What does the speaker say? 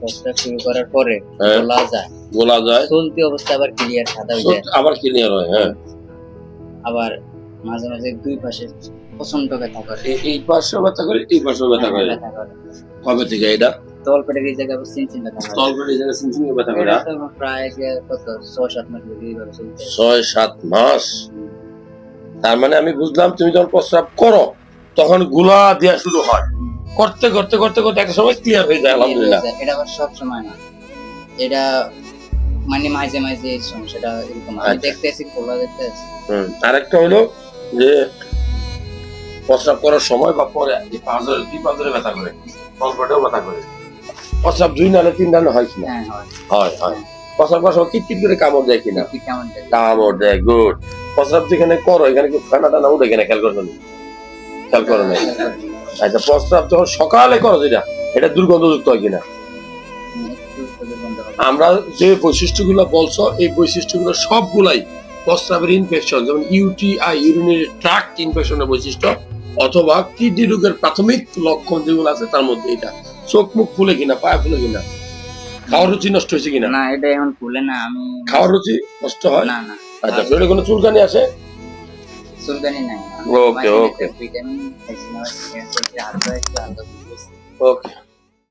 প্রস্রাব শুরু করার পরে হ্যাঁ। বলা যায়। বলা যায়। চলতি অবস্থা আবার ক্লিয়ার সাদা হয়ে যায়। আবার ক্লিয়ার হয় হ্যাঁ। আবার মাঝে মাঝে দুই পাশে প্রচণ্ড ব্যথা করে। এই- পাশেও ব্যথা করে এই পাশেও ব্যথা করে। কবে থেকে এটা? তল এই জায়গায় চিন চিন ব্যথা করে। তলপেট জায়গায় সিনসিনি ব্যথা করে প্রায় যে কত ছয় সাত মাস এইভাবে চলছে। ছয় সাত মাস? তার মানে আমি বুঝলাম তুমি যখন প্রস্রাব করো তখনগুলা দেওয়া শুরু হয়। করতে করতে করতে করতে একটা সময় ক্লিয়ার হয়ে যায় আলহামদুলিল্লাহ। এটা আবার সব সময় না। এটা মানে মাঝে মাঝে সমস্যাটা এরকম। আমি আচ্ছা। দেখতেছি খোলা দেখতেছি। হুম। আরেকটা হলো যে প্রস্রাব করার সময় বা পরে এই পাঁচরে দুই পাঁচরে ব্যথা করে। তলপেটেও ব্যথা করে। প্রস্রাব দুই নালে তিন নালে হয় কিনা হ্যাঁ হয়। হয় প্রস্রাব করার সময় কিট কিট করে কামড় দেয় কিনা কি কেমন দেখতে? কামড় দেয়। গুড প্রস্রাব যেখানে করো এখানে কি ফেনা টানা উঠে? কিনা খেয়াল করো না খেয়াল করো না আচ্ছা প্রস্রাব যখন সকালে করো যেটা। এটা দুর্গন্ধযুক্ত হয় কিনা। আমরা যে বৈশিষ্ট্যগুলো বলছো এই বৈশিষ্ট্যগুলো সবগুলাই প্রস্রাবের ইনফেকশন যেমন ইউটিআই ইউরিনারি ট্রাক্ট ইনফেকশনের বৈশিষ্ট্য অথবা কিডনি রোগের প্রাথমিক লক্ষণ যেগুলো আছে তার মধ্যে এটা। চোখ মুখ ফুলে কিনা পায়ে ফুলে কিনা? খাওয়ার রুচি নষ্ট হয়েছে কিনা? না এটা এখন খুলে না আমি খাওয়ার রুচি নষ্ট হয়? না না। আচ্ছা শরীরে কোনো চুলকানি আছে सुरगणी नाही ओके, ओके. Vitamin okay